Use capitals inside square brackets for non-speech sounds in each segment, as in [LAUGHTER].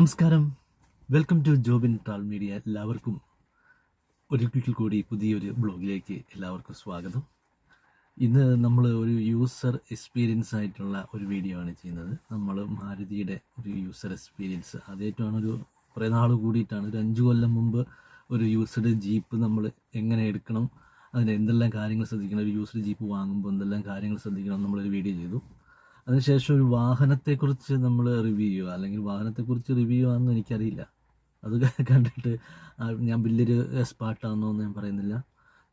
നമസ്കാരം. Welcome to Jobin travel media എല്ലാവർക്കും. ഒരിക്കൽ കൂടി പുതിയൊരു ബ്ലോഗിലേക്ക് എല്ലാവർക്കും സ്വാഗതം. ഇന്ന് നമ്മൾ ഒരു യൂസർ എക്സ്പീരിയൻസ് ആയിട്ടുള്ള ഒരു വീഡിയോ ആണ് ചെയ്യുന്നത്. നമ്മൾ മാരുതിയുടെ ഒരു യൂസർ എക്സ്പീരിയൻസ് അതേറ്റമാണ് ഒരു കുറേ നാൾ കൂടിയിട്ടാണ്. ഒരു അഞ്ച് കൊല്ലം മുമ്പ് ഒരു യൂസ്ഡ് ജീപ്പ് നമ്മൾ എങ്ങനെ എടുക്കണം അതിന് എന്തെല്ലാം കാര്യങ്ങൾ ശ്രദ്ധിക്കണം ഒരു യൂസ്ഡ് ജീപ്പ് വാങ്ങുമ്പോൾ എന്തെല്ലാം കാര്യങ്ങൾ ശ്രദ്ധിക്കണം നമ്മളൊരു വീഡിയോ ചെയ്തു. അതിനുശേഷം ഒരു വാഹനത്തെക്കുറിച്ച് നമ്മൾ റിവ്യൂ ചെയ്യുക. അല്ലെങ്കിൽ വാഹനത്തെക്കുറിച്ച് റിവ്യൂ ആണെന്ന് എനിക്കറിയില്ല. അത് [LAUGHS] കണ്ടിട്ട് ഞാൻ വലിയൊരു എക്സ്പാർട്ടാണെന്നോ ഞാൻ പറയുന്നില്ല.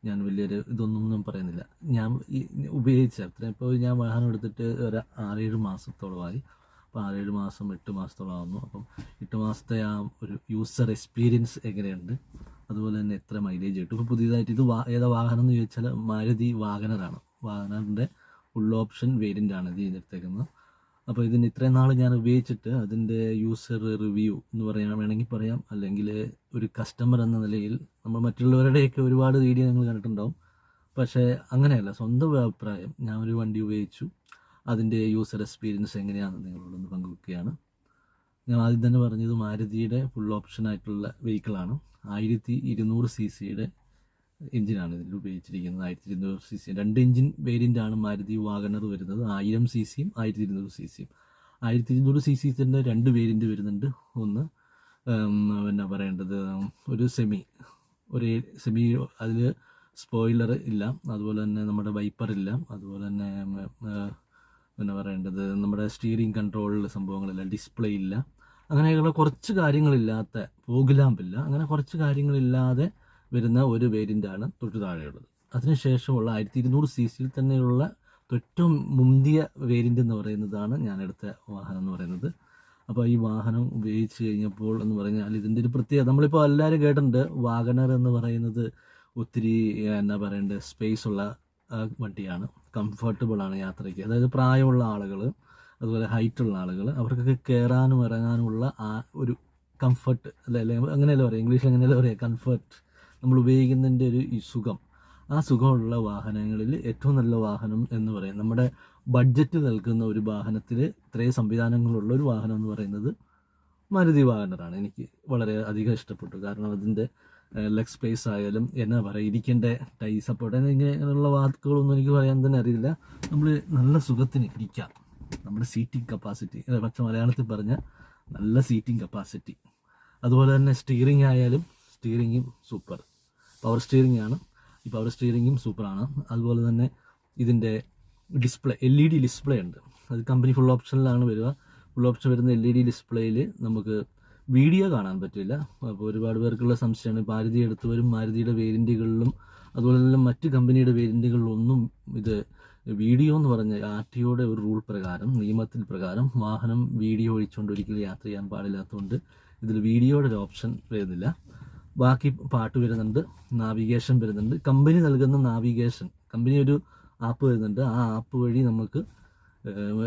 ഞാൻ വലിയൊരു ഇതൊന്നും ഞാൻ പറയുന്നില്ല. ഞാൻ ഉപയോഗിച്ച അത്ര ഇപ്പോൾ ഞാൻ വാഹനം എടുത്തിട്ട് ഒരു ആറേഴ് മാസത്തോളമായി അപ്പോൾ ആറേഴ് മാസം എട്ട് മാസത്തോളം ആകുന്നു അപ്പം എട്ട് മാസത്തെ ആ ഒരു യൂസർ എക്സ്പീരിയൻസ് എങ്ങനെയുണ്ട്? അതുപോലെ തന്നെ എത്ര മൈലേജ് കിട്ടും? ഇപ്പോൾ പുതിയതായിട്ട് ഇത് വാ ഏതാ വാഹനം എന്ന് ചോദിച്ചാൽ മാരുതി വാഗനറാണ്. വാഗനറിന്റെ ഫുൾ ഓപ്ഷൻ വേരിയന്റ് ആണ് ഇത് ചെയ്തെടുത്തേക്കുന്നത് അപ്പോൾ ഇതിന് ഇത്രയും നാൾ ഞാൻ ഉപയോഗിച്ചിട്ട് അതിന്റെ യൂസർ റിവ്യൂ എന്ന് പറയാൻ വേണമെങ്കിൽ പറയാം. അല്ലെങ്കിൽ ഒരു കസ്റ്റമർ എന്ന നിലയിൽ നമ്മൾ മറ്റുള്ളവരുടെയൊക്കെ ഒരുപാട് വീഡിയോ നിങ്ങൾ കണ്ടിട്ടുണ്ടാവും. പക്ഷേ അങ്ങനെയല്ല സ്വന്തം അഭിപ്രായം ഞാൻ ഒരു വണ്ടി ഉപയോഗിച്ചു. അതിന്റെ യൂസർ എക്സ്പീരിയൻസ് എങ്ങനെയാണെന്ന് നിങ്ങളോടൊന്ന് പങ്കുവെക്കുകയാണ്. ഞാൻ ആദ്യം തന്നെ പറഞ്ഞത് മാരുതിയുടെ ഫുൾ ഓപ്ഷൻ ആയിട്ടുള്ള വെഹിക്കിളാണ് ആയിരത്തി ഇരുന്നൂറ് സി സിയുടെ എഞ്ചിനാണ് ഇതിൽ ഉപയോഗിച്ചിരിക്കുന്നത്. ആയിരത്തി ഇരുന്നൂറ് സി സി രണ്ട് എഞ്ചിൻ വേരിയന്റ് ആണ് മാരുതി വാഗണർ വരുന്നത്. ആയിരം സി സിയും ആയിരത്തി ഇരുന്നൂറ് സി സിയും ആയിരത്തി ഇരുന്നൂറ് സി സി തന്നെ രണ്ട് വേരിയന്റ് വരുന്നുണ്ട്. ഒന്ന് പിന്നെ പറയേണ്ടത് ഒരു സെമി ഒരു സെമി അതിൽ സ്പോയിലർ ഇല്ല. അതുപോലെ തന്നെ നമ്മുടെ വൈപ്പർ ഇല്ല. അതുപോലെ തന്നെ പിന്നെ പറയേണ്ടത് നമ്മുടെ സ്റ്റിയറിംഗ് കൺട്രോളിൽ സംഭവങ്ങളില്ല ഡിസ്പ്ലേ ഇല്ല. അങ്ങനെയുള്ള കുറച്ച് കാര്യങ്ങളില്ലാത്ത ലാമ്പില്ല അങ്ങനെ കുറച്ച് കാര്യങ്ങളില്ലാതെ വരുന്ന ഒരു വേരിയന്റാണ് തൊട്ടു താഴെയുള്ളത്. അതിനുശേഷമുള്ള ആയിരത്തി ഇരുന്നൂറ് സി സിയിൽ തന്നെയുള്ള ഏറ്റവും മുന്തിയ വേരിയന്റ് എന്ന് പറയുന്നതാണ് ഞാൻ എടുത്ത വാഹനം എന്ന് പറയുന്നത്. അപ്പോൾ ഈ വാഹനം ഉപയോഗിച്ച് കഴിഞ്ഞപ്പോൾ എന്ന് പറഞ്ഞാൽ ഇതിന്റെ ഒരു പ്രത്യേകത നമ്മളിപ്പോൾ എല്ലാവരും കേട്ടിട്ടുണ്ട് വാഗണർ എന്ന് പറയുന്നത് ഒത്തിരി എന്നാ പറയേണ്ടത് സ്പേസ് ഉള്ള വണ്ടിയാണ്. കംഫർട്ടബിൾ ആണ് യാത്രയ്ക്ക്. അതായത് പ്രായമുള്ള ആളുകൾ അതുപോലെ ഹൈറ്റ് ഉള്ള ആളുകൾ അവർക്കൊക്കെ കയറാനും ഇറങ്ങാനുമുള്ള ആ ഒരു കംഫർട്ട് അല്ലെ അല്ലെ അങ്ങനെയല്ലേ പറയാം? ഇംഗ്ലീഷിൽ അങ്ങനെയല്ലേ പറയാം? കംഫർട്ട് നമ്മൾ ഉപയോഗിക്കുന്നതിന്റെ ഒരു ഈ സുഖം. ആ സുഖമുള്ള വാഹനങ്ങളിൽ ഏറ്റവും നല്ല വാഹനം എന്ന് പറയും. നമ്മുടെ ബഡ്ജറ്റ് നൽകുന്ന ഒരു വാഹനത്തിൽ ഇത്രയും സംവിധാനങ്ങളുള്ള ഒരു വാഹനം എന്ന് പറയുന്നത് മാരുതി വാഹനറാണ് എനിക്ക് വളരെ അധികം ഇഷ്ടപ്പെട്ടു. കാരണം അതിന്റെ ലെഗ് സ്പേസ് ആയാലും എന്നാ പറയുക ഇരിക്കേണ്ട ടൈ സപ്പോർട്ട് ഇങ്ങനെയുള്ള വാക്കുകളൊന്നും എനിക്ക് പറയാൻ തന്നെ അറിയില്ല. നമ്മൾ നല്ല സുഖത്തിന് ഇരിക്കാം. നമ്മുടെ സീറ്റിംഗ് കപ്പാസിറ്റി പക്ഷെ മലയാളത്തിൽ പറഞ്ഞ നല്ല സീറ്റിംഗ് കപ്പാസിറ്റി അതുപോലെ തന്നെ സ്റ്റിയറിംഗ് ആയാലും സ്റ്റിയറിങ്ങും സൂപ്പർ പവർ സ്റ്റിയറിംഗ് ആണ്. ഈ പവർ സ്റ്റിയറിങ്ങും സൂപ്പറാണ് അതുപോലെ തന്നെ ഇതിന്റെ display L E D display ഉണ്ട്. അത് കമ്പനി ഫുൾ ഓപ്ഷനിലാണ് വരിക. ഫുൾ ഓപ്ഷൻ വരുന്ന എൽ ഇ ഡി ഡിസ്പ്ലേയിൽ നമുക്ക് വീഡിയോ കാണാൻ പറ്റില്ല. അപ്പോൾ ഒരുപാട് പേർക്കുള്ള സംശയമാണ്. മാരുതി എടുത്തവരും മാരുതിയുടെ വേരിയന്റുകളിലും അതുപോലെ തന്നെ മറ്റ് കമ്പനിയുടെ വേരിയന്റുകളിലൊന്നും ഇത് വീഡിയോ എന്ന് പറഞ്ഞ ആർ ടി ഒയുടെ ഒരു റൂൾ പ്രകാരം നിയമത്തിൽ പ്രകാരം വാഹനം വീഡിയോ ഒഴിച്ചുകൊണ്ട് ഒരിക്കലും യാത്ര ചെയ്യാൻ പാടില്ലാത്തതുകൊണ്ട് ഇതിൽ വീഡിയോയുടെ ഒരു ഓപ്ഷൻ വരുന്നില്ല. ബാക്കി പാട്ട് വരുന്നുണ്ട് നാവിഗേഷൻ വരുന്നുണ്ട്. കമ്പനി നൽകുന്ന നാവിഗേഷൻ കമ്പനി ഒരു ആപ്പ് വരുന്നുണ്ട്. ആ ആപ്പ് വഴി നമുക്ക്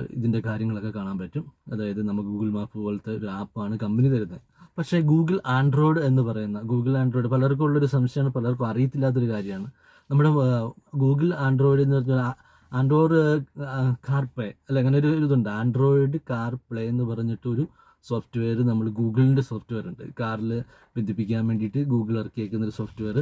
ഇതിന്റെ കാര്യങ്ങളൊക്കെ കാണാൻ പറ്റും. അതായത് നമുക്ക് ഗൂഗിൾ മാപ്പ് പോലത്തെ ഒരു ആപ്പാണ് കമ്പനി തരുന്നത്. പക്ഷേ ഗൂഗിൾ ആൻഡ്രോയിഡ് എന്ന് പറയുന്ന ഗൂഗിൾ ആൻഡ്രോയിഡ് പലർക്കും ഉള്ളൊരു സംശയമാണ് പലർക്കും അറിയത്തില്ലാത്തൊരു കാര്യമാണ്. നമ്മുടെ ഗൂഗിൾ ആൻഡ്രോയിഡ് എന്ന് പറഞ്ഞാൽ ആൻഡ്രോയിഡ് കാർ പ്ലേ അല്ല അങ്ങനെ ഒരു ഇതുണ്ട്. ആൻഡ്രോയിഡ് കാർ പ്ലേ എന്ന് പറഞ്ഞിട്ടൊരു സോഫ്റ്റ്വെയർ നമ്മൾ ഗൂഗിളിന്റെ സോഫ്റ്റ്വെയർ ഉണ്ട്. കാറിൽ ബന്ധിപ്പിക്കാൻ വേണ്ടിയിട്ട് ഗൂഗിൾ ഇറക്കിയേക്കുന്നൊരു സോഫ്റ്റ്വെയർ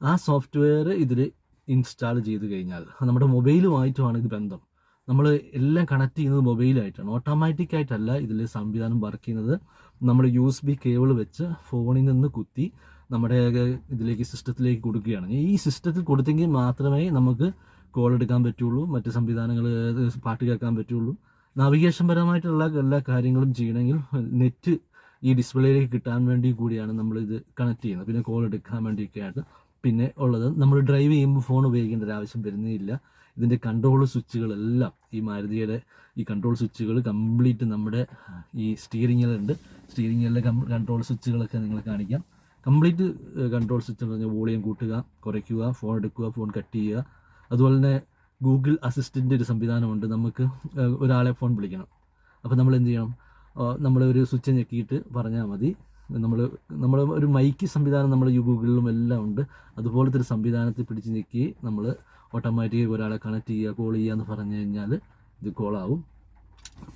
ആ സോഫ്റ്റ്വെയർ ഇതിൽ ഇൻസ്റ്റാൾ ചെയ്ത് കഴിഞ്ഞാൽ നമ്മുടെ മൊബൈലുമായിട്ടുമാണ് ഇത് ബന്ധം. നമ്മൾ എല്ലാം കണക്ട് ചെയ്യുന്നത് മൊബൈലായിട്ടാണ് ഓട്ടോമാറ്റിക് ആയിട്ടല്ല ഇതിൽ സംവിധാനം വർക്ക് ചെയ്യുന്നത്. നമ്മൾ യു എസ് ബി കേബിൾ വെച്ച് ഫോണിൽ നിന്ന് കുത്തി നമ്മുടെ ഇതിലേക്ക് സിസ്റ്റത്തിലേക്ക് കൊടുക്കുകയാണ്. ഈ സിസ്റ്റത്തിൽ കൊടുത്തെങ്കിൽ മാത്രമേ നമുക്ക് കോൾ എടുക്കാൻ പറ്റുള്ളൂ മറ്റ് സംവിധാനങ്ങൾ പാട്ട് കേൾക്കാൻ പറ്റുള്ളൂ. നാവിഗേഷൻ പരമായിട്ടുള്ള എല്ലാ കാര്യങ്ങളും ചെയ്യണമെങ്കിൽ നെറ്റ് ഈ ഡിസ്പ്ലേയിലേക്ക് കിട്ടാൻ വേണ്ടി കൂടിയാണ് നമ്മൾ ഇത് കണക്ട് ചെയ്യുന്നത്. പിന്നെ കോൾ എടുക്കാൻ വേണ്ടിയൊക്കെയാണ്. പിന്നെ ഉള്ളത് നമ്മൾ ഡ്രൈവ് ചെയ്യുമ്പോൾ ഫോൺ ഉപയോഗിക്കേണ്ട ഒരു ആവശ്യം വരുന്നില്ല ഇതിന്റെ കൺട്രോൾ സ്വിച്ചുകളെല്ലാം ഈ മാരുതിയുടെ ഈ കൺട്രോൾ സ്വിച്ചുകൾ കംപ്ലീറ്റ് നമ്മുടെ ഈ സ്റ്റിയറിങ്ങിലുണ്ട് സ്റ്റിയറിങ്ങിലെ കൺട്രോൾ സ്വിച്ചുകളൊക്കെ നിങ്ങൾ കാണിക്കാം. കംപ്ലീറ്റ് കൺട്രോൾ സ്വിച്ച് എന്ന് പറഞ്ഞാൽ വോളിയം കൂട്ടുക കുറയ്ക്കുക ഫോൺ എടുക്കുക ഫോൺ കട്ട് ചെയ്യുക. അതുപോലെ തന്നെ ഗൂഗിൾ അസിസ്റ്റന്റ് ഒരു സംവിധാനമുണ്ട്. നമുക്ക് ഒരാളെ ഫോൺ വിളിക്കണം. അപ്പോൾ നമ്മൾ എന്ത് ചെയ്യണം? നമ്മൾ ഒരു സ്വിച്ച് ഞെക്കിയിട്ട് പറഞ്ഞാൽ മതി. നമ്മൾ നമ്മൾ ഒരു മൈക്ക് സംവിധാനം നമ്മൾ ഗൂഗിളിലും എല്ലാം ഉണ്ട്. അതുപോലത്തെ ഒരു സംവിധാനത്തിൽ പിടിച്ച് ഞെക്കി നമ്മൾ ഓട്ടോമാറ്റിക്കായി ഒരാളെ കണക്ട് ചെയ്യുക കോൾ ചെയ്യുക എന്ന് പറഞ്ഞു കഴിഞ്ഞാൽ ഇത് കോളാവും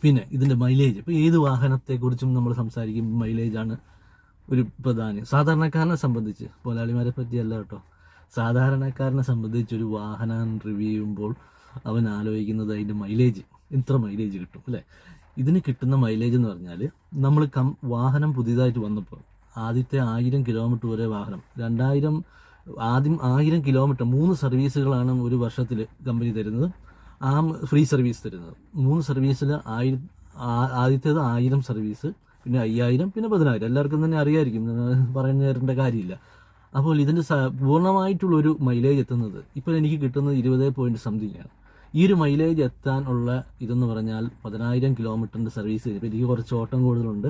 പിന്നെ ഇതിന്റെ മൈലേജ് ഇപ്പോൾ ഏത് വാഹനത്തെക്കുറിച്ചും നമ്മൾ സംസാരിക്കും. മൈലേജാണ് ഒരു പ്രധാനം സാധാരണക്കാരനെ സംബന്ധിച്ച് പോലാളിമാരെ പറ്റിയല്ല കേട്ടോ. സാധാരണക്കാരനെ സംബന്ധിച്ച് ഒരു വാഹനം റിവ്യൂ ചെയ്യുമ്പോൾ അവൻ ആലോചിക്കുന്നത് അതിന്റെ മൈലേജ് ഇത്ര മൈലേജ് കിട്ടും അല്ലേ? ഇതിന് കിട്ടുന്ന മൈലേജ് എന്ന് പറഞ്ഞാൽ നമ്മൾ കം വാഹനം പുതിയതായിട്ട് വന്നപ്പോൾ ആദ്യത്തെ ആയിരം കിലോമീറ്റർ വരെ വാഹനം രണ്ടായിരം ആദ്യം ആയിരം കിലോമീറ്റർ മൂന്ന് സർവീസുകളാണ് ഒരു വർഷത്തിൽ കമ്പനി തരുന്നത്. ആ ഫ്രീ സർവീസ് തരുന്നത്. മൂന്ന് സർവീസിൽ ആയിരം ആദ്യത്തേത് ആയിരം സർവീസ് പിന്നെ അയ്യായിരം പിന്നെ പതിനായിരം. എല്ലാവർക്കും തന്നെ അറിയായിരിക്കും പറഞ്ഞു തരേണ്ട കാര്യമില്ല. അപ്പോൾ ഇതിന്റെ സ- പൂർണമായിട്ടുള്ള ഒരു മൈലേജ് എത്തുന്നത് ഇപ്പോൾ എനിക്ക് കിട്ടുന്നത് ഇരുപത് പോയിന്റ് സംതിങ് ആണ്. ഈ ഒരു മൈലേജ് എത്താനുള്ള ഇതെന്ന് പറഞ്ഞാൽ പതിനായിരം കിലോമീറ്ററിന്റെ സർവീസ് ഇപ്പോൾ എനിക്ക് കുറച്ച് ഓട്ടം കൂടുതലുണ്ട്.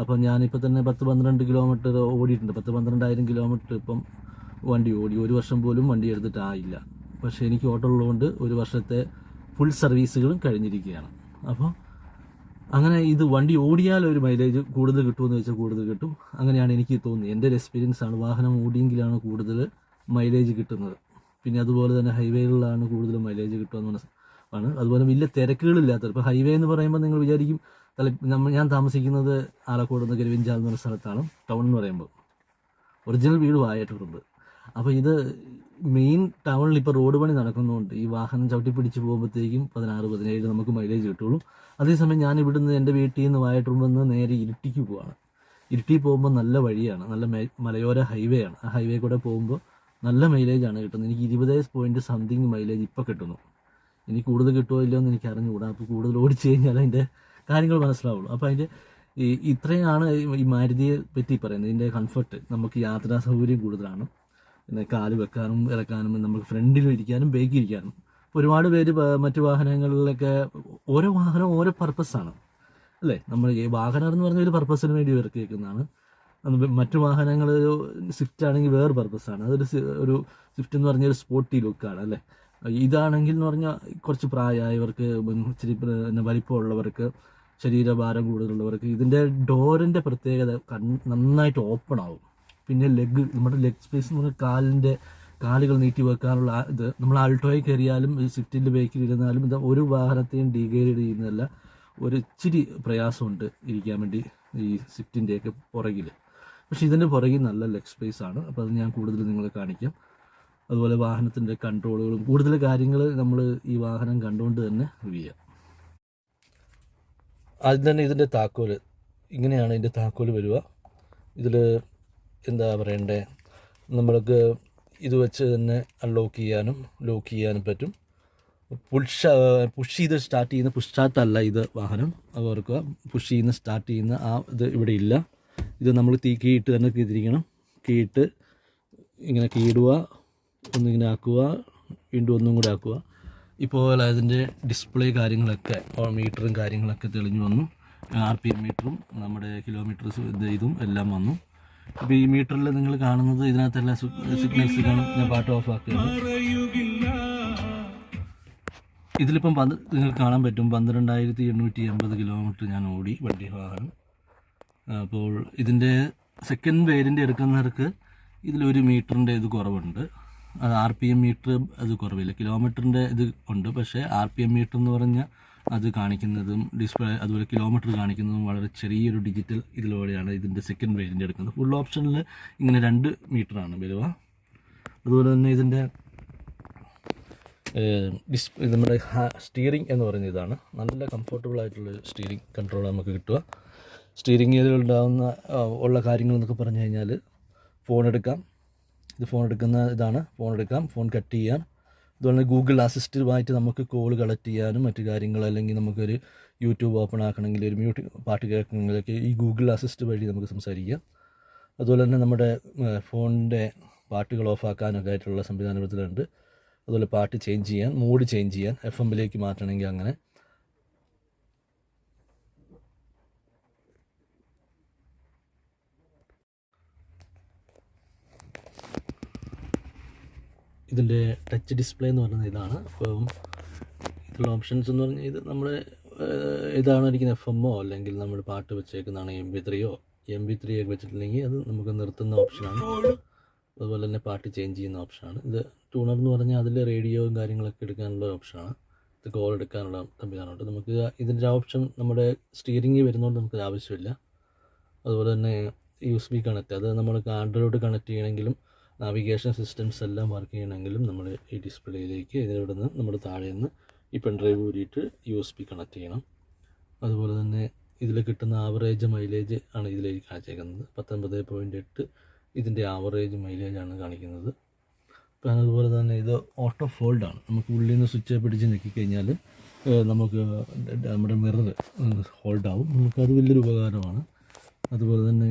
അപ്പം ഞാനിപ്പോൾ തന്നെ പത്ത് പന്ത്രണ്ട് കിലോമീറ്റർ ഓടിയിട്ടുണ്ട്. പത്ത് പന്ത്രണ്ടായിരം കിലോമീറ്റർ ഇപ്പം വണ്ടി ഓടി. ഒരു വർഷം പോലും വണ്ടി എടുത്തിട്ടായില്ല. പക്ഷേ എനിക്ക് ഓട്ടം ഉള്ളതുകൊണ്ട് ഒരു വർഷത്തെ ഫുൾ സർവീസുകളും കഴിഞ്ഞിരിക്കുകയാണ്. അപ്പോൾ അങ്ങനെ ഇത് വണ്ടി ഓടിയാൽ ഒരു മൈലേജ് കൂടുതൽ കിട്ടുമെന്ന് വെച്ചാൽ കൂടുതൽ കിട്ടും. അങ്ങനെയാണ് എനിക്ക് തോന്നുന്നത്. എന്റെ ഒരു എക്സ്പീരിയൻസ് ആണ് വാഹനം ഓടിയെങ്കിലാണ് കൂടുതൽ മൈലേജ് കിട്ടുന്നത്. പിന്നെ അതുപോലെ തന്നെ ഹൈവേകളിലാണ് കൂടുതൽ മൈലേജ് കിട്ടുമെന്ന് ആണ്. അതുപോലെ വലിയ തിരക്കുകളില്ലാത്തത് ഇപ്പോൾ ഹൈവേ എന്ന് പറയുമ്പോൾ നിങ്ങൾ വിചാരിക്കും തല നമ്മൾ ഞാൻ താമസിക്കുന്നത് ആലക്കോട് നിന്ന് കരുവിഞ്ചാൽ എന്ന് പറഞ്ഞ സ്ഥലത്താണ് ടൗൺ എന്ന് പറയുമ്പോൾ. ഒറിജിനൽ വീട് വായട്ടുറുമ്പ് അപ്പോൾ ഇത് മെയിൻ ടൗണിൽ ഇപ്പോൾ റോഡ് പണി നടക്കുന്നതുകൊണ്ട് ഈ വാഹനം ചവിട്ടി പിടിച്ച് പോകുമ്പോഴത്തേക്കും പതിനാറ് പതിനേഴ് നമുക്ക് മൈലേജ് കിട്ടുള്ളൂ. അതേസമയം ഞാൻ ഇവിടുന്ന് എന്റെ വീട്ടിൽ നിന്ന് വായട്ടുറുമ്പെന്ന് നേരെ ഇരുട്ടിക്ക് പോവാണ്. ഇരുട്ടി പോകുമ്പോൾ നല്ല വഴിയാണ് നല്ല മലയോര ഹൈവേ ആണ്. ആ ഹൈവേ കൂടെ പോകുമ്പോൾ നല്ല മൈലേജ് ആണ് കിട്ടുന്നത്. എനിക്ക് ഇരുപത് പോയിന്റ് സംതിങ് മൈലേജ് ഇപ്പോൾ കിട്ടുന്നു. ഇനി കൂടുതൽ കിട്ടുമോ ഇല്ലയോ എന്ന് എനിക്ക് അറിഞ്ഞുകൂടാ. അപ്പോൾ കൂടുതൽ ഓടിച്ചു കഴിഞ്ഞാൽ അതിന്റെ കാര്യങ്ങൾ മനസ്സിലാവുള്ളൂ. അപ്പോൾ അതിന്റെ ഈ ഇത്രയാണ് ഈ മാരുതിയെ പറ്റി പറയുന്നത്. ഇതിന്റെ കംഫർട്ട് നമുക്ക് യാത്രാ സൗകര്യം കൂടുതലാണ്. കാൽ വെക്കാനും ഇറക്കാനും നമ്മൾ ഫ്രണ്ടിലും ഇരിക്കാനും ബേക്കിൽ ഇരിക്കാനും. ഒരുപാട് പേര് മറ്റു വാഹനങ്ങളിലൊക്കെ ഓരോ വാഹനം ഓരോ പർപ്പസാണ് അല്ലേ? നമ്മൾ ഈ വാഹനം എന്ന് പറഞ്ഞ ഒരു പർപ്പസിന് വേണ്ടി ഇറക്കി വെക്കുന്നതാണ് മറ്റു വാഹനങ്ങൾ സ്വിഫ്റ്റ് ആണെങ്കിൽ വേറെ പർപ്പസാണ് അതൊരു ഒരു സ്വിഫ്റ്റ് എന്ന് പറഞ്ഞ ഒരു സ്പോർട്ടി ലുക്കാണ് അല്ലേ? ഇതാണെങ്കിൽ എന്ന് പറഞ്ഞാൽ കുറച്ച് പ്രായമായവർക്ക് ഇച്ചിരി പിന്നെ വലിപ്പമുള്ളവർക്ക് ശരീരഭാരം കൂടുതലുള്ളവർക്ക് ഇതിന്റെ ഡോറിന്റെ പ്രത്യേകത നന്നായിട്ട് ഓപ്പൺ ആവും. പിന്നെ ലെഗ് നമ്മുടെ ലെഗ് സ്പേസ് എന്ന് പറഞ്ഞാൽ കാലിന്റെ കാലുകൾ നീട്ടി വെക്കാനുള്ള ഇത്. നമ്മൾ ആൾട്ടോയിൽ കയറിയാലും സ്വിഫ്റ്റിന്റെ ബേക്കിൽ ഇരുന്നാലും ഇത് ഒരു വാഹനത്തെയും ഡീഗ്രേഡ് ചെയ്യുന്നതല്ല ഒരു ഇച്ചിരി പ്രയാസമുണ്ട് ഇരിക്കാൻ വേണ്ടി ഈ സ്വിഫ്റ്റിന്റെയൊക്കെ പുറകിൽ. പക്ഷേ ഇതിന്റെ പുറകിൽ നല്ല ലെഗ് സ്പേസ് ആണ്. അപ്പോൾ അത് ഞാൻ കൂടുതൽ നിങ്ങളെ കാണിക്കാം. അതുപോലെ വാഹനത്തിന്റെ കൺട്രോളുകളും കൂടുതൽ കാര്യങ്ങൾ നമ്മൾ ഈ വാഹനം കണ്ടുകൊണ്ട് തന്നെ ചെയ്യാം. ആദ്യം തന്നെ ഇതിന്റെ താക്കോൽ. ഇങ്ങനെയാണ് ഇതിന്റെ താക്കോൽ വരിക. ഇതിൽ എന്താ പറയണ്ടേ? നമ്മൾക്ക് ഇത് വെച്ച് തന്നെ അൺലോക്ക് ചെയ്യാനും ലോക്ക് ചെയ്യാനും പറ്റും. പുഷ് പുഷ് ചെയ്ത് സ്റ്റാർട്ട് ചെയ്യുന്ന പുഷ് ഇത് വാഹനം. അത് ഓർക്കുക. പുഷ് ചെയ്യുന്ന സ്റ്റാർട്ട് ചെയ്യുന്ന ആ ഇത് ഇവിടെ ഇല്ല. ഇത് നമ്മൾ തീ കീയിട്ട് തന്നെ കീതിരിക്കണം കീയിട്ട് ഇങ്ങനെ കീടുക ഒന്നിങ്ങനെ ആക്കുക വീണ്ടും ഒന്നും കൂടെ ആക്കുക. ഇപ്പോൾ അതിന്റെ ഡിസ്പ്ലേ കാര്യങ്ങളൊക്കെ മീറ്ററും കാര്യങ്ങളൊക്കെ തെളിഞ്ഞു വന്നു. ആർ പി എം മീറ്ററും നമ്മുടെ കിലോമീറ്റർ ഇതും എല്ലാം വന്നു. ഇപ്പോൾ ഈ മീറ്ററിൽ നിങ്ങൾ കാണുന്നത് ഇതിനകത്തെല്ലാം സിഗ്നൽസ് കാണും. ഞാൻ പാട്ട് ഓഫ് ആക്കുകയാണ്. ഇതിലിപ്പം പന്ത് നിങ്ങൾക്ക് കാണാൻ പറ്റും. പന്ത്രണ്ടായിരത്തി എണ്ണൂറ്റി എൺപത് കിലോമീറ്റർ ഞാൻ ഓടി വണ്ടി വാഹനം. അപ്പോൾ ഇതിന്റെ സെക്കൻഡ് വേരിന്റെ എടുക്കുന്നവർക്ക് ഇതിലൊരു മീറ്ററിന്റെ ഇത് കുറവുണ്ട്. അത് ആർ പി എം മീറ്റർ അത് കുറവില്ല. കിലോമീറ്ററിന്റെ ഇത് ഉണ്ട്. പക്ഷേ ആർ പി എം മീറ്റർ എന്ന് പറഞ്ഞാൽ അത് കാണിക്കുന്നതും ഡിസ്പ്ലേ അതുപോലെ കിലോമീറ്റർ കാണിക്കുന്നതും വളരെ ചെറിയൊരു ഡിജിറ്റൽ ഇതിലൂടെയാണ് ഇതിന്റെ സെക്കൻഡ് വേരിയന്റ് എടുക്കുന്നത്. ഫുൾ ഓപ്ഷനിൽ ഇങ്ങനെ രണ്ട് മീറ്ററാണ് വരിക അതുപോലെ തന്നെ ഇതിന്റെ ഡിസ് നമ്മുടെ സ്റ്റിയറിംഗ് എന്ന് പറയുന്ന ഇതാണ്. നല്ല കംഫർട്ടബിൾ ആയിട്ടുള്ള സ്റ്റിയറിംഗ് കൺട്രോൾ നമുക്ക് കിട്ടുക. സ്റ്റിയറിംഗിൽ ഉണ്ടാകുന്ന ഉള്ള കാര്യങ്ങൾ എന്നൊക്കെ പറഞ്ഞു കഴിഞ്ഞാൽ ഫോൺ എടുക്കാം. ഇത് ഫോൺ എടുക്കുന്ന ഇതാണ്. ഫോൺ എടുക്കാം. ഫോൺ കട്ട് ചെയ്യാം. അതുപോലെ ഗൂഗിൾ അസിസ്റ്റുമായിട്ട് നമുക്ക് കോൾ കളക്ട് ചെയ്യാനും മറ്റു കാര്യങ്ങൾ അല്ലെങ്കിൽ നമുക്കൊരു യൂട്യൂബ് ഓപ്പൺ ആക്കണമെങ്കിൽ ഒരു മ്യൂട്ട് പാട്ട് കേൾക്കണമെങ്കിലൊക്കെ ഈ ഗൂഗിൾ അസിസ്റ്റ് വഴി നമുക്ക് സംസാരിക്കാം. അതുപോലെ തന്നെ നമ്മുടെ ഫോണിന്റെ പാട്ടുകൾ ഓഫ് ആക്കാനൊക്കെ ആയിട്ടുള്ള സംവിധാനത്തിലുണ്ട്. അതുപോലെ പാട്ട് ചേഞ്ച് ചെയ്യാൻ മൂഡ് ചേഞ്ച് ചെയ്യാൻ എഫ് എമ്മിലേക്ക് മാറ്റണമെങ്കിൽ അങ്ങനെ ഇതിന്റെ ടച്ച് ഡിസ്പ്ലേ എന്ന് പറയുന്നത് ഇതാണ്. അപ്പം ഇതിലുള്ള ഓപ്ഷൻസ് എന്ന് പറഞ്ഞാൽ ഇത് നമ്മൾ ഇതാണ് ഇരിക്കുന്ന എഫ് എമ്മോ അല്ലെങ്കിൽ നമ്മൾ പാട്ട് വെച്ചേക്കുന്നതാണ് എം ബി ത്രീയോ എം ബി ത്രീ ഒക്കെ വെച്ചിട്ടുണ്ടെങ്കിൽ അത് നമുക്ക് നിർത്തുന്ന ഓപ്ഷനാണ് അതുപോലെ തന്നെ പാട്ട് ചേഞ്ച് ചെയ്യുന്ന ഓപ്ഷനാണ് ഇത് ട്യൂണർ എന്ന് പറഞ്ഞാൽ അതിൽ റേഡിയോയും കാര്യങ്ങളൊക്കെ എടുക്കാനുള്ള ഓപ്ഷനാണ് ഇത് കോൾ എടുക്കാനുള്ള സംവിധാനമുണ്ട് നമുക്ക് ഇതിന്റെ ഓപ്ഷൻ നമ്മുടെ സ്റ്റിയറിംഗ് വരുന്നതുകൊണ്ട് നമുക്ക് ആവശ്യമില്ല. അതുപോലെ തന്നെ യു എസ് ബി കണക്റ്റ് അത് നമ്മൾ ആൻഡ്രോയിഡ് കണക്ട് ചെയ്യണമെങ്കിലും നാവിഗേഷൻ സിസ്റ്റംസ് എല്ലാം വർക്ക് ചെയ്യണമെങ്കിലും നമ്മൾ ഈ ഡിസ്പ്ലേയിലേക്ക് ഇതിലൂടെ നിന്ന് നമ്മൾ താഴെ നിന്ന് ഈ പെൻ ഡ്രൈവ് ഊരിയിട്ട് യു എസ് പി കണക്ട് ചെയ്യണം. അതുപോലെ തന്നെ ഇതിൽ കിട്ടുന്ന ആവറേജ് മൈലേജ് ആണ് ഇതിലേക്ക് കാണിച്ചേക്കുന്നത്. പത്തൊൻപത് പോയിന്റ് എട്ട് ഇതിന്റെ ആവറേജ് മൈലേജ് ആണ് കാണിക്കുന്നത്. പിന്നെ അതുപോലെ തന്നെ ഇത് ഓട്ടോ ഫോൾഡ് ആണ്. നമുക്ക് ഉള്ളിൽ നിന്ന് സ്വിച്ച് പിടിച്ച് ഞെക്കിക്കഴിഞ്ഞാൽ കഴിഞ്ഞാൽ നമുക്ക് നമ്മുടെ മിറർ ഹോൾഡ് ആവും. നമുക്കത് വലിയൊരു ഉപകാരമാണ്. അതുപോലെ തന്നെ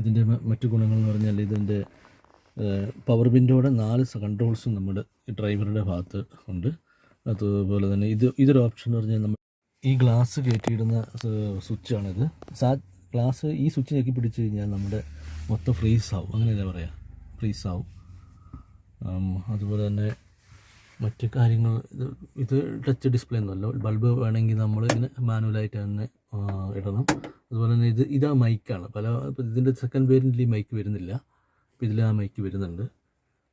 ഇതിന്റെ മറ്റു ഗുണങ്ങൾ എന്ന് പറഞ്ഞാൽ ഇതിന്റെ പവർ വിൻഡോയുടെ നാല് കൺട്രോൾസും നമ്മുടെ ഡ്രൈവറുടെ ഭാഗത്ത് ഉണ്ട്. അതുപോലെ തന്നെ ഇത് ഇതൊരു ഓപ്ഷൻ എന്ന് പറഞ്ഞാൽ നമ്മൾ ഈ ഗ്ലാസ് കയറ്റിയിടുന്ന സ്വിച്ചാണിത്. സാ ഗ്ലാസ് ഈ സ്വിച്ച് ഞെക്കി പിടിച്ച് കഴിഞ്ഞാൽ നമ്മുടെ മൊത്തം ഫ്രീസ് ആവും അങ്ങനെയല്ലേ പറയാം. ഫ്രീസ് ആവും അതുപോലെ തന്നെ മറ്റ് കാര്യങ്ങൾ ഇത് ഇത് ടച്ച് ഡിസ്പ്ലേ ഒന്നുമല്ല ബൾബ് വേണമെങ്കിൽ നമ്മൾ ഇതിന് മാനുവലായിട്ട് തന്നെ ഇടണം. അതുപോലെ തന്നെ ഇത് ഇതാ മൈക്കാണ് പല ഇതിന്റെ സെക്കൻഡ് വേരിയന്റിൽ ഈ മൈക്ക് വരുന്നില്ല. അപ്പോൾ ഇതിൽ ആ മൈക്ക് വരുന്നുണ്ട്.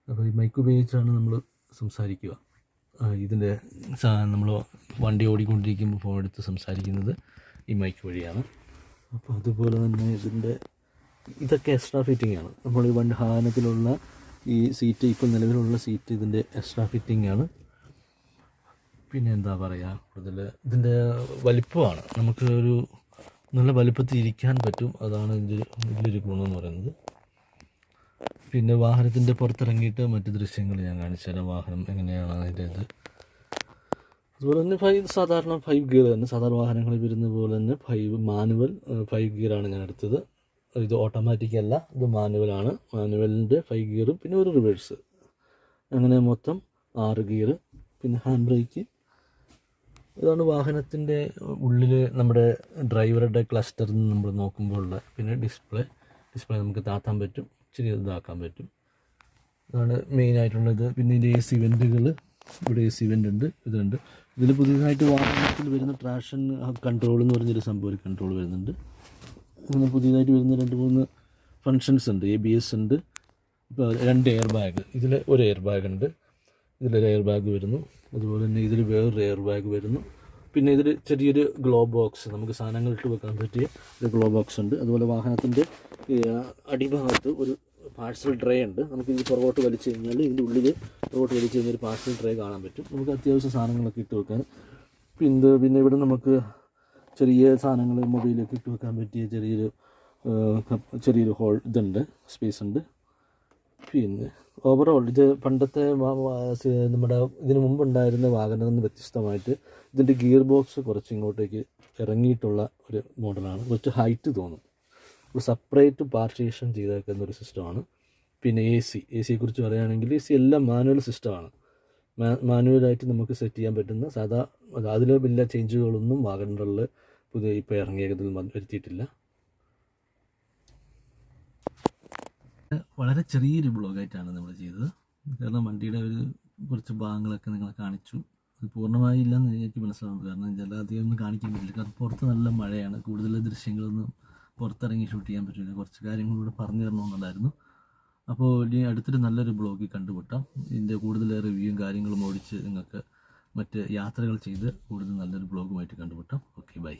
അപ്പോൾ ഈ മൈക്ക് ഉപയോഗിച്ചാണ് നമ്മൾ സംസാരിക്കുക. ഇതിന്റെ നമ്മൾ വണ്ടി ഓടിക്കൊണ്ടിരിക്കുമ്പോൾ ഫോൺ എടുത്ത് സംസാരിക്കുന്നത് ഈ മൈക്ക് വഴിയാണ്. അപ്പോൾ അതുപോലെ തന്നെ ഇതിന്റെ ഇതൊക്കെ എക്സ്ട്രാ ഫിറ്റിംഗ് ആണ്. നമ്മൾ ഈ വണ്ടി വാഹനത്തിലുള്ള ഈ സീറ്റ് ഇപ്പോൾ നിലവിലുള്ള സീറ്റ് ഇതിന്റെ എക്സ്ട്രാ ഫിറ്റിംഗ് ആണ്. പിന്നെ എന്താ പറയുക കൂടുതൽ ഇതിന്റെ വലിപ്പമാണ്. നമുക്ക് ഒരു നല്ല വലിപ്പത്തിൽ ഇരിക്കാൻ പറ്റും. അതാണ് ഇതിന്റെ വലിയൊരു ഗുണം എന്ന് പറയുന്നത്. പിന്നെ വാഹനത്തിന്റെ പുറത്തിറങ്ങിയിട്ട് മറ്റു ദൃശ്യങ്ങൾ ഞാൻ കാണിച്ചു തരാം. വാഹനം എങ്ങനെയാണ് അതിന്റെ ഇത് അതുപോലെ തന്നെ ഫൈവ് സാധാരണ ഫൈവ് ഗിയർ തന്നെ. സാധാരണ വാഹനങ്ങളിൽ വരുന്ന പോലെ തന്നെ ഫൈവ് മാനുവൽ ഫൈവ് ഗിയറാണ് ഞാൻ എടുത്തത്. ഇത് ഓട്ടോമാറ്റിക് അല്ല ഇത് മാനുവലാണ് മാനുവലിന്റെ ഫൈവ് ഗിയറും പിന്നെ ഒരു റിവേഴ്സ് അങ്ങനെ മൊത്തം ആറ് ഗിയർ പിന്നെ ഹാൻഡ് ബ്രേക്ക് ഇതാണ് വാഹനത്തിന്റെ ഉള്ളിൽ നമ്മുടെ ഡ്രൈവറുടെ ക്ലസ്റ്ററിൽ നിന്ന് നമ്മൾ നോക്കുമ്പോഴുള്ള പിന്നെ ഡിസ്പ്ലേ ഡിസ്പ്ലേ നമുക്ക് താത്താൻ പറ്റും. ഇച്ചിരി ഇതാക്കാൻ പറ്റും. ഇതാണ് മെയിനായിട്ടുള്ളത് പിന്നെ ഇതിന്റെ എ സി വെന്റുകൾ ഇവിടെ എ സി വെന്റ് ഉണ്ട് ഇതുണ്ട് ഇതിൽ പുതിയതായിട്ട് വാഹനത്തിൽ വരുന്ന ട്രാഷൻ കൺട്രോൾ എന്ന് പറഞ്ഞൊരു സംഭവം ഒരു കൺട്രോൾ വരുന്നുണ്ട്. അങ്ങനെ പുതിയതായിട്ട് വരുന്ന രണ്ട് മൂന്ന് ഫങ്ഷൻസ് ഉണ്ട്. എ ബി എസ് ഉണ്ട്. ഇപ്പോൾ രണ്ട് എയർ ബാഗ് ഇതിൽ ഒരു എയർ ബാഗ് ഉണ്ട്. ഇതിലൊരു എയർ ബാഗ് വരുന്നു. അതുപോലെ തന്നെ ഇതിൽ വേറൊരു എയർ ബാഗ് വരുന്നു. പിന്നെ ഇതിൽ ചെറിയൊരു ഗ്ലോ ബോക്സ് നമുക്ക് സാധനങ്ങൾ ഇട്ട് വെക്കാൻ പറ്റിയ ഒരു ഗ്ലോ ബോക്സ് ഉണ്ട്. അതുപോലെ വാഹനത്തിന്റെ അടിഭാഗത്ത് ഒരു പാഴ്സൽ ട്രേ ഉണ്ട്. നമുക്ക് ഇത് പുറകോട്ട് വലിച്ചു കഴിഞ്ഞാൽ ഇതിന്റെ ഉള്ളിൽ പുറകോട്ട് വലിച്ചു കഴിഞ്ഞാൽ ഒരു പാഴ്സൽ ട്രേ കാണാൻ പറ്റും. നമുക്ക് അത്യാവശ്യം സാധനങ്ങളൊക്കെ ഇട്ട് വെക്കാൻ. പിന്നെ പിന്നെ ഇവിടെ നമുക്ക് ചെറിയ സാധനങ്ങൾ മൊബൈലൊക്കെ ഇട്ട് വെക്കാൻ പറ്റിയ ചെറിയൊരു ചെറിയൊരു ഹോൾ ഇതുണ്ട് സ്പേസ് ഉണ്ട്. പിന്നെ ഓവറോൾ ഇത് പണ്ടത്തെ നമ്മുടെ ഇതിനു മുമ്പ് ഉണ്ടായിരുന്ന വാഹനത്തിൽ നിന്ന് വ്യത്യസ്തമായിട്ട് ഇതിന്റെ ഗിയർ ബോക്സ് കുറച്ച് ഇങ്ങോട്ടേക്ക് ഇറങ്ങിയിട്ടുള്ള ഒരു മോഡലാണ് കുറച്ച് ഹൈറ്റ് തോന്നും. ഒരു സെപ്പറേറ്റ് പാർട്ടീഷൻ ചെയ്തേക്കുന്ന ഒരു സിസ്റ്റമാണ് പിന്നെ എ സി എ സിയെക്കുറിച്ച് പറയുകയാണെങ്കിൽ എ സി എല്ലാം മാനുവൽ സിസ്റ്റമാണ് മാനുവലായിട്ട് നമുക്ക് സെറ്റ് ചെയ്യാൻ പറ്റുന്ന സാധാ അതിൽ വലിയ ചേഞ്ചുകളൊന്നും വാഗണറിൽ പുതിയ ഇപ്പോൾ ഇറങ്ങിയതിൽ വരുത്തിയിട്ടില്ല. വളരെ ചെറിയൊരു ബ്ലോഗായിട്ടാണ് നമ്മൾ ചെയ്തത്. കാരണം വണ്ടിയുടെ ഒരു കുറച്ച് ഭാഗങ്ങളൊക്കെ നിങ്ങളെ കാണിച്ചു. അത് പൂർണമായി ഇല്ലെന്ന് എനിക്ക് മനസ്സിലാവും കാരണം ചില അധികം ഒന്നും കാണിക്കാൻ പറ്റില്ല. കാരണം പുറത്ത് നല്ല മഴയാണ്. കൂടുതൽ ദൃശ്യങ്ങളൊന്നും പുറത്തിറങ്ങി ഷൂട്ട് ചെയ്യാൻ പറ്റില്ല. കുറച്ച് കാര്യങ്ങളൂടെ പറഞ്ഞു തരണമെന്നുണ്ടായിരുന്നു അപ്പോൾ ഇനി അടുത്തൊരു നല്ലൊരു ബ്ലോഗിൽ കണ്ടുമുട്ടാം. ഇതിന്റെ കൂടുതൽ റിവ്യൂവും കാര്യങ്ങളും ഓടിച്ച് നിങ്ങൾക്ക് മറ്റ് യാത്രകൾ ചെയ്ത് കൂടുതൽ നല്ലൊരു ബ്ലോഗുമായിട്ട് കണ്ടുമുട്ടാം. Okay bye